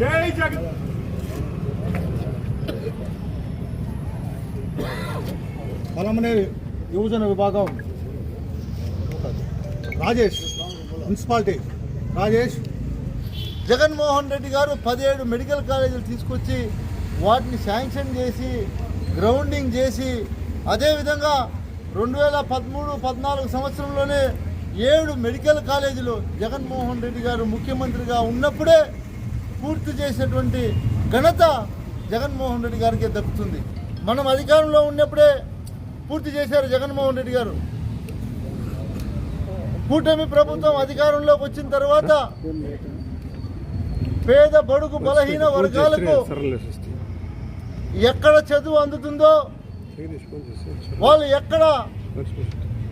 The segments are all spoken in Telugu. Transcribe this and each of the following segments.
జై జగన్ పలమనేరు యువజన విభాగం. రాజేష్ మున్సిపాలిటీ. రాజేష్. జగన్మోహన్ రెడ్డి గారు పదిహేడు మెడికల్ కాలేజీలు తీసుకొచ్చి వాటిని శాంక్షన్ చేసి గ్రౌండింగ్ చేసి అదేవిధంగా రెండు వేల పదమూడు పద్నాలుగు సంవత్సరంలోనే ఏడు మెడికల్ కాలేజీలు జగన్మోహన్ రెడ్డి గారు ముఖ్యమంత్రిగా ఉన్నప్పుడే పూర్తి చేసినటువంటి ఘనత జగన్మోహన్ రెడ్డి గారికి దక్కుతుంది. మనం అధికారంలో ఉన్నప్పుడే పూర్తి చేశారు జగన్మోహన్ రెడ్డి గారు. కూటమి ప్రభుత్వం అధికారంలోకి వచ్చిన తర్వాత పేద బడుగు బలహీన వర్గాలకు ఎక్కడ చదువు అందుతుందో వాళ్ళు ఎక్కడ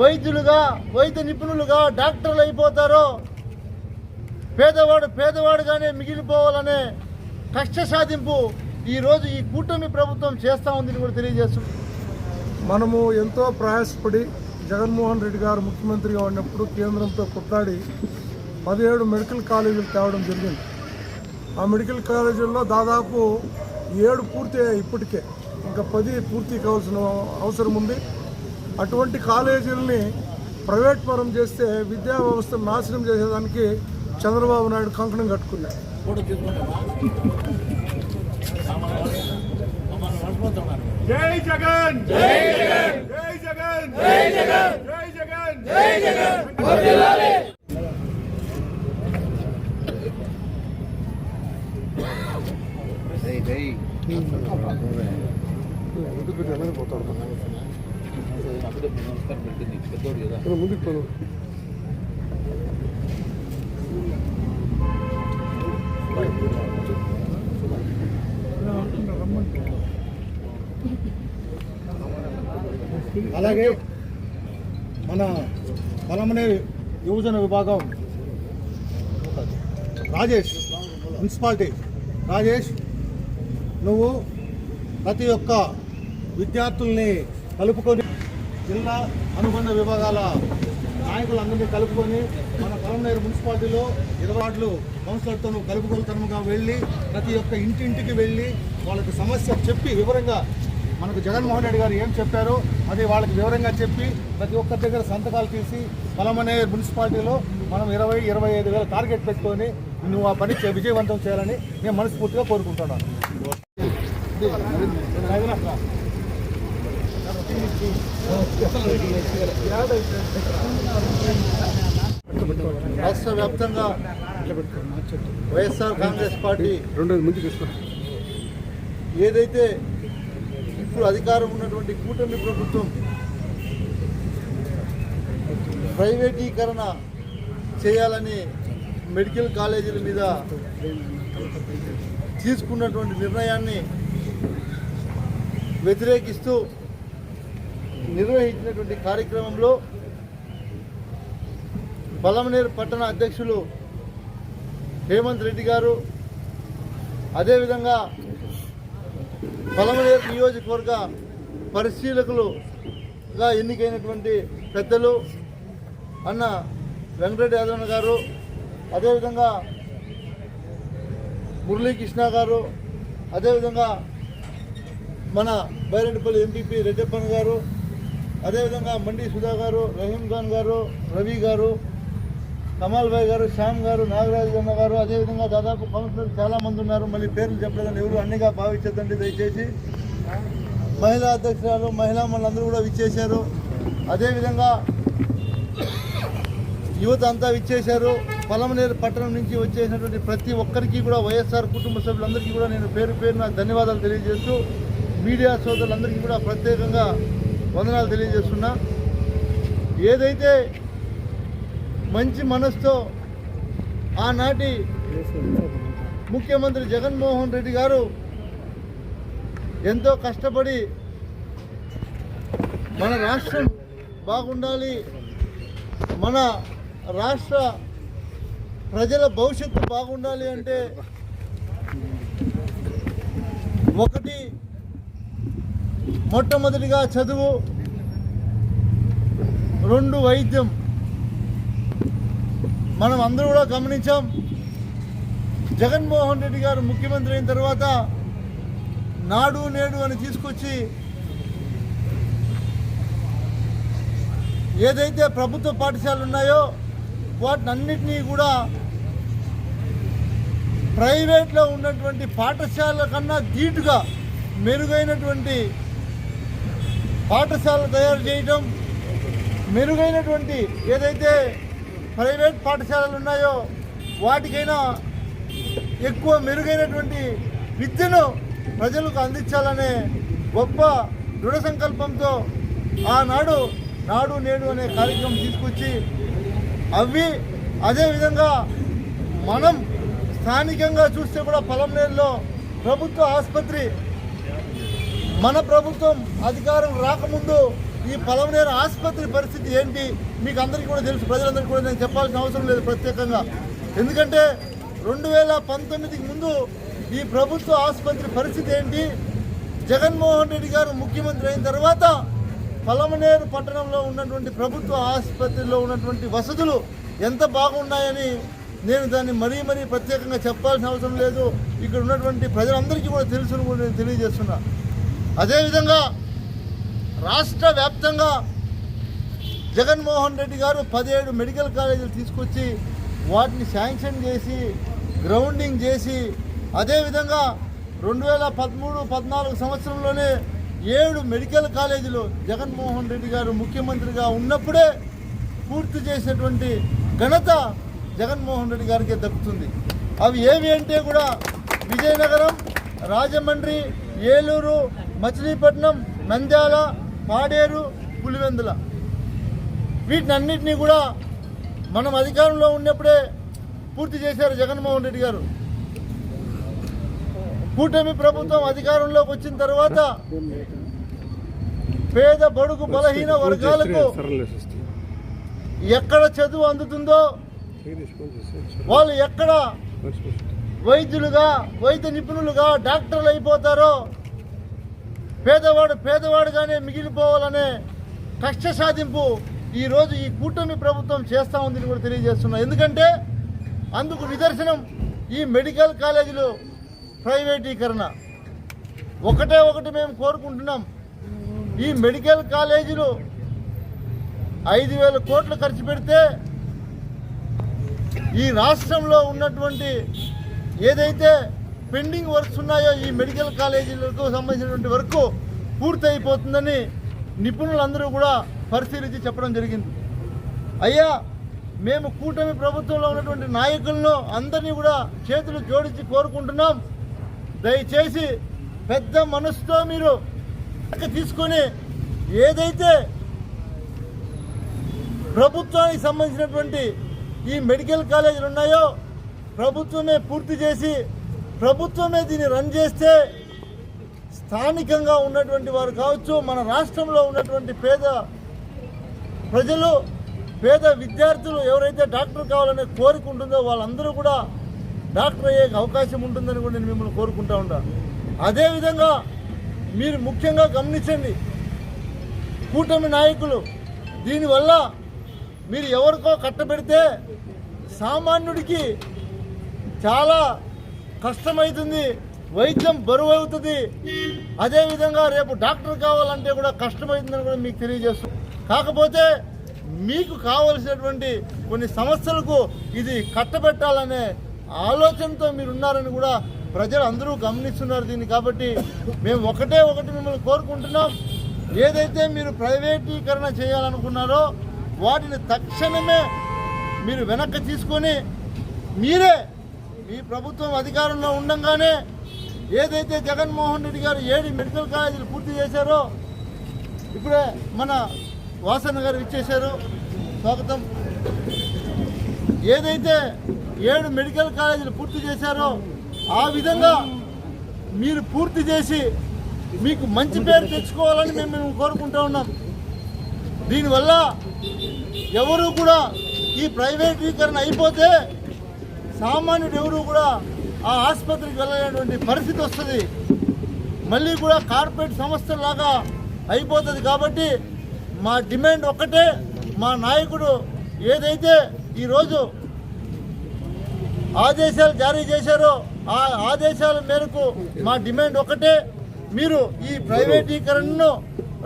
వైద్యులుగా వైద్య నిపుణులుగా డాక్టర్లు అయిపోతారో పేదవాడు పేదవాడుగానే మిగిలిపోవాలనే కష్ట సాధింపు ఈరోజు ఈ కూటమి ప్రభుత్వం చేస్తూ ఉందని కూడా తెలియజేస్తుంది. మనము ఎంతో ప్రయాసపడి జగన్మోహన్ రెడ్డి గారు ముఖ్యమంత్రిగా ఉన్నప్పుడు కేంద్రంతో కొట్లాడి పదిహేడు మెడికల్ కాలేజీలు తేవడం జరిగింది. ఆ మెడికల్ కాలేజీల్లో దాదాపు ఏడు పూర్తి ఇప్పటికే. ఇంకా పది పూర్తి కావాల్సిన అవసరం ఉంది. అటువంటి కాలేజీలని ప్రైవేట్ పరం చేస్తే విద్యా వ్యవస్థను నాశనం చేసేదానికి చంద్రబాబు నాయుడు కంకణం కట్టుకున్నాడు. జై జగన్! జై జగన్! జై జగన్! జై జగన్! జై జగన్! జై జగన్! అలాగే మన పలమనేరు యువజన విభాగం రాజేష్ మున్సిపాలిటీ. రాజేష్ నువ్వు ప్రతి ఒక్క విద్యార్థుల్ని కలుపుకొని జిల్లా అనుబంధ విభాగాల నాయకులందరినీ కలుపుకొని మన పలమనేరు మున్సిపాలిటీలో ఇరవై వార్డులు కౌన్సిలర్తో నువ్వు వెళ్ళి ప్రతి ఒక్క ఇంటింటికి వెళ్ళి వాళ్ళకి సమస్య చెప్పి వివరంగా మనకు జగన్మోహన్ రెడ్డి గారు ఏం చెప్పారో అది వాళ్ళకి వివరంగా చెప్పి ప్రతి ఒక్కరి దగ్గర సంతకాలు తీసి పలమనే మున్సిపాలిటీలో మనం ఇరవై ఇరవై ఐదు వేల టార్గెట్ పెట్టుకొని నువ్వు ఆ పని విజయవంతం చేయాలని నేను మనస్ఫూర్తిగా కోరుకుంటున్నాను. రాష్ట్ర వ్యాప్తంగా వైఎస్ఆర్ కాంగ్రెస్ పార్టీ ఏదైతే ఇప్పుడు అధికారం ఉన్నటువంటి కూటమి ప్రభుత్వం ప్రైవేటీకరణ చేయాలని మెడికల్ కాలేజీల మీద తీసుకున్నటువంటి నిర్ణయాన్ని వ్యతిరేకిస్తూ నిర్వహించినటువంటి కార్యక్రమంలో బలమనేరు పట్టణ అధ్యక్షులు హేమంత్ రెడ్డి గారు అదేవిధంగా బలమనేరు నియోజకవర్గ పరిశీలకులుగా ఎన్నికైనటువంటి పెద్దలు అన్న వెంకటరెడ్డి యాదవ్ గారు అదేవిధంగా మురళీకృష్ణ గారు అదేవిధంగా మన బైరెడ్డిపల్లి ఎంపీపీ రెడ్డప్పన్ గారు అదేవిధంగా మండి సుధా గారు రహీం ఖాన్ గారు రవి గారు కమాల్ భాయ్ గారు శ్యామ్ గారు నాగరాజు అన్న గారు అదేవిధంగా దాదాపు కౌన్సిలర్ చాలామంది ఉన్నారు. మళ్ళీ పేర్లు చెప్పలేదని ఎవరు అన్నిగా భావించద్దండి దయచేసి. మహిళా అధ్యక్షురాలు మహిళా మనందరూ కూడా విచ్చేశారు. అదేవిధంగా యువత అంతా విచ్చేశారు. పొలంనేరు పట్టణం నుంచి వచ్చేసినటువంటి ప్రతి ఒక్కరికి కూడా వైఎస్ఆర్ కుటుంబ సభ్యులందరికీ కూడా నేను పేరు పేరున ధన్యవాదాలు తెలియజేస్తూ మీడియా సోదరులందరికీ కూడా ప్రత్యేకంగా వందనాలు తెలియజేస్తున్నా. ఏదైతే మంచి మనసుతో ఆనాటి ముఖ్యమంత్రి జగన్మోహన్ రెడ్డి గారు ఎంతో కష్టపడి మన రాష్ట్రం బాగుండాలి మన రాష్ట్ర ప్రజల భవిష్యత్తు బాగుండాలి అంటే ఒకటి మొట్టమొదటిగా చదువు రెండు వైద్యం. మనం అందరూ కూడా గమనించాం. జగన్మోహన్ రెడ్డి గారు ముఖ్యమంత్రి అయిన తర్వాత నాడు నేడు అని తీసుకొచ్చి ఏదైతే ప్రభుత్వ పాఠశాలలు ఉన్నాయో వాటినన్నిటినీ కూడా ప్రైవేట్లో ఉన్నటువంటి పాఠశాలల కన్నా ధీటుగా మెరుగైనటువంటి పాఠశాలలు తయారు చేయటం మెరుగైనటువంటి ఏదైతే ప్రైవేట్ పాఠశాలలు ఉన్నాయో వాటికైనా ఎక్కువ మెరుగైనటువంటి విద్యను ప్రజలకు అందించాలనే గొప్ప దృఢ సంకల్పంతో ఆనాడు నాడు నేడు అనే కార్యక్రమం తీసుకొచ్చి అవి అదేవిధంగా మనం స్థానికంగా చూస్తే కూడా పొలంనేరులో ప్రభుత్వ ఆసుపత్రి మన ప్రభుత్వం అధికారం రాకముందు ఈ పొలంనేరు ఆసుపత్రి పరిస్థితి ఏంటి? మీకు అందరికీ కూడా తెలుసు ప్రజలందరికీ కూడా నేను చెప్పాల్సిన అవసరం లేదు ప్రత్యేకంగా. ఎందుకంటే రెండు వేల పంతొమ్మిదికి ముందు ఈ ప్రభుత్వ ఆసుపత్రి పరిస్థితి ఏంటి? జగన్మోహన్ రెడ్డి గారు ముఖ్యమంత్రి అయిన తర్వాత పలమనేరు పట్టణంలో ఉన్నటువంటి ప్రభుత్వ ఆసుపత్రిలో ఉన్నటువంటి వసతులు ఎంత బాగున్నాయని నేను దాన్ని మరీ మరీ ప్రత్యేకంగా చెప్పాల్సిన అవసరం లేదు. ఇక్కడ ఉన్నటువంటి ప్రజలందరికీ కూడా తెలుసును కూడా నేను తెలియజేస్తున్నా. అదేవిధంగా రాష్ట్ర వ్యాప్తంగా జగన్మోహన్ రెడ్డి గారు పదిహేడు మెడికల్ కాలేజీలు తీసుకొచ్చి వాటిని శాంక్షన్ చేసి గ్రౌండింగ్ చేసి అదేవిధంగా రెండు వేల పదమూడు పద్నాలుగు సంవత్సరంలోనే ఏడు మెడికల్ కాలేజీలు జగన్మోహన్ రెడ్డి గారు ముఖ్యమంత్రిగా ఉన్నప్పుడే పూర్తి చేసినటువంటి ఘనత జగన్మోహన్ రెడ్డి గారికి దక్కుతుంది. అవి ఏవి అంటే కూడా విజయనగరం రాజమండ్రి ఏలూరు మచిలీపట్నం నంద్యాల పాడేరు పులివెందుల. వీటినన్నింటినీ కూడా మనం అధికారంలో ఉన్నప్పుడే పూర్తి చేశారు జగన్మోహన్ రెడ్డి గారు. కూటమి ప్రభుత్వం అధికారంలోకి వచ్చిన తర్వాత పేద బడుగు బలహీన వర్గాలకు ఎక్కడ చదువు అందుతుందో వాళ్ళు ఎక్కడ వైద్యులుగా వైద్య నిపుణులుగా డాక్టర్లు అయిపోతారో పేదవాడు పేదవాడుగానే మిగిలిపోవాలనే కష్ట సాధింపు ఈరోజు ఈ కూటమి ప్రభుత్వం చేస్తూ ఉందని కూడా తెలియజేస్తున్నా. ఎందుకంటే అందుకు నిదర్శనం ఈ మెడికల్ కాలేజీలు ప్రైవేటీకరణ. ఒకటే ఒకటి మేము కోరుకుంటున్నాం. ఈ మెడికల్ కాలేజీలు ఐదు వేల కోట్లు ఖర్చు పెడితే ఈ రాష్ట్రంలో ఉన్నటువంటి ఏదైతే పెండింగ్ వర్క్స్ ఉన్నాయో ఈ మెడికల్ కాలేజీలకు సంబంధించినటువంటి వర్క్ పూర్తయిపోతుందని నిపుణులందరూ కూడా పరిశీలించి చెప్పడం జరిగింది. అయ్యా మేము కూటమి ప్రభుత్వంలో ఉన్నటువంటి నాయకులను అందరినీ కూడా చేతులు జోడించి కోరుకుంటున్నాం. దయచేసి పెద్ద మనసుతో మీరు తీసుకొని ఏదైతే ప్రభుత్వానికి సంబంధించినటువంటి ఈ మెడికల్ కాలేజీలు ఉన్నాయో ప్రభుత్వమే పూర్తి చేసి ప్రభుత్వమే దీన్ని రన్ చేస్తే స్థానికంగా ఉన్నటువంటి వారు కావచ్చు మన రాష్ట్రంలో ఉన్నటువంటి పేద ప్రజలు పేద విద్యార్థులు ఎవరైతే డాక్టర్ కావాలనే కోరిక ఉంటుందో వాళ్ళందరూ కూడా డాక్టర్ అయ్యే అవకాశం ఉంటుందని కూడా నేను మిమ్మల్ని కోరుకుంటా ఉంటాను అదేవిధంగా మీరు ముఖ్యంగా గమనించండి కూటమి నాయకులు దీనివల్ల మీరు ఎవరికో కట్టబెడితే సామాన్యుడికి చాలా కష్టమవుతుంది వైద్యం బరువు అవుతుంది అదేవిధంగా రేపు డాక్టర్ కావాలంటే కూడా కష్టమవుతుందని కూడా మీకు తెలియజేస్తుంది కాకపోతే మీకు కావలసినటువంటి కొన్ని సమస్యలకు ఇది కట్టబెట్టాలనే ఆలోచనతో మీరు ఉన్నారని కూడా ప్రజలు అందరూ గమనిస్తున్నారు దీన్ని కాబట్టి మేము ఒకటే ఒకటి మిమ్మల్ని కోరుకుంటున్నాం. ఏదైతే మీరు ప్రైవేటీకరణ చేయాలనుకున్నారో వాటిని తక్షణమే మీరు వెనక్కి తీసుకొని మీరే మీ ప్రభుత్వం అధికారంలో ఉండంగానే ఏదైతే జగన్మోహన్ రెడ్డి గారు ఏడు మెడికల్ కాలేజీలు పూర్తి చేశారో ఇప్పుడే మన వాసన్న గారు ఇచ్చేశారు. స్వాగతం. ఏదైతే ఏడు మెడికల్ కాలేజీలు పూర్తి చేశారో ఆ విధంగా మీరు పూర్తి చేసి మీకు మంచి పేరు తెచ్చుకోవాలని మేము మేము కోరుకుంటూ ఉన్నాం. దీనివల్ల ఎవరు కూడా ఈ ప్రైవేటీకరణ అయిపోతే సామాన్యుడు ఎవరు కూడా ఆ ఆసుపత్రికి వెళ్ళలేటువంటి పరిస్థితి వస్తుంది. మళ్ళీ కూడా కార్పొరేట్ సంస్థలాగా అయిపోతుంది కాబట్టి మా డిమాండ్ ఒక్కటే మా నాయకుడు ఏదైతే ఈరోజు ఆదేశాలు జారీ చేశారో ఆ ఆదేశాల మేరకు మా డిమాండ్ ఒకటే మీరు ఈ ప్రైవేటీకరణను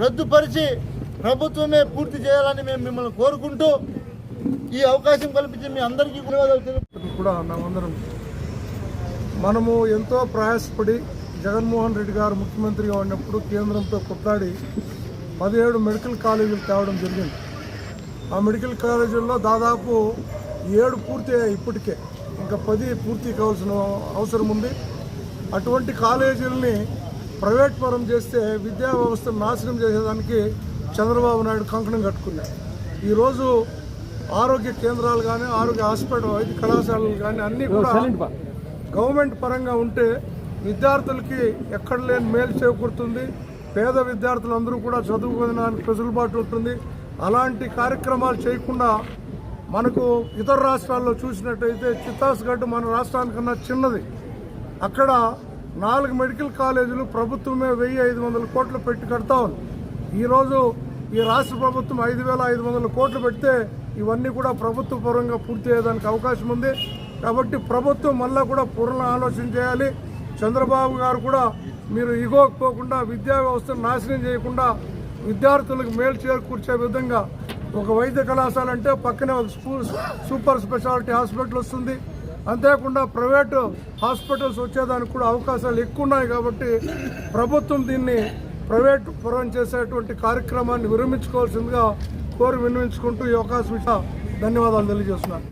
రద్దుపరిచి ప్రభుత్వమే పూర్తి చేయాలని మేము మిమ్మల్ని కోరుకుంటూ ఈ అవకాశం కల్పించి మీ అందరికీ ధన్యవాదాలు తెలుపు కూడా మేమందరం మనము ఎంతో ప్రయాసపడి జగన్మోహన్ రెడ్డి గారు ముఖ్యమంత్రిగా ఉన్నప్పుడు కేంద్రంతో కొట్లాడి పదిహేడు మెడికల్ కాలేజీలు తేవడం జరిగింది. ఆ మెడికల్ కాలేజీల్లో దాదాపు ఏడు పూర్తి ఇప్పటికే. ఇంకా పది పూర్తి కావాల్సిన అవసరం ఉంది. అటువంటి కాలేజీలని ప్రైవేట్ పరం చేస్తే విద్యా వ్యవస్థను నాశనం చేసేదానికి చంద్రబాబు నాయుడు కంకణం కట్టుకున్నాయి ఈరోజు ఆరోగ్య కేంద్రాలు కానీ ఆరోగ్య హాస్పిటల్ వైద్య కళాశాలలు కానీ అన్నీ కూడా గవర్నమెంట్ పరంగా ఉంటే విద్యార్థులకి ఎక్కడ లేని మేలు చేకూరుతుంది. పేద విద్యార్థులందరూ కూడా చదువుకోవడానికి వెసులుబాటు ఉంటుంది. అలాంటి కార్యక్రమాలు చేయకుండా మనకు ఇతర రాష్ట్రాల్లో చూసినట్టయితే చిత్తాస్గఢ్ మన రాష్ట్రానికన్నా చిన్నది. అక్కడ నాలుగు మెడికల్ కాలేజీలు ప్రభుత్వమే వెయ్యి ఐదు వందల కోట్లు పెట్టి కడతా ఉంది. ఈరోజు ఈ రాష్ట్ర ప్రభుత్వం ఐదు వేల ఐదు వందల కోట్లు పెడితే ఇవన్నీ కూడా ప్రభుత్వ పరంగా పూర్తి అయ్యేదానికి అవకాశం ఉంది. కాబట్టి ప్రభుత్వం మళ్ళీ కూడా పూర్ణ ఆలోచన చేయాలి. చంద్రబాబు గారు కూడా మీరు ఇగోకపోకుండా విద్యా వ్యవస్థను నాశనం చేయకుండా విద్యార్థులకు మేలు చేకూర్చే విధంగా ఒక వైద్య కళాశాల అంటే పక్కనే ఒక స్కూల్ సూపర్ స్పెషాలిటీ హాస్పిటల్ వస్తుంది. అంతేకాకుండా ప్రైవేటు హాస్పిటల్స్ వచ్చేదానికి కూడా అవకాశాలు ఎక్కువ ఉన్నాయి కాబట్టి ప్రభుత్వం దీన్ని ప్రైవేట్ పరం చేసేటువంటి కార్యక్రమాన్ని విరమించుకోవాల్సిందిగా కోరి విన్నవించుకుంటూ ఈ అవకాశం ఇచ్చా ధన్యవాదాలు తెలియజేస్తున్నాను.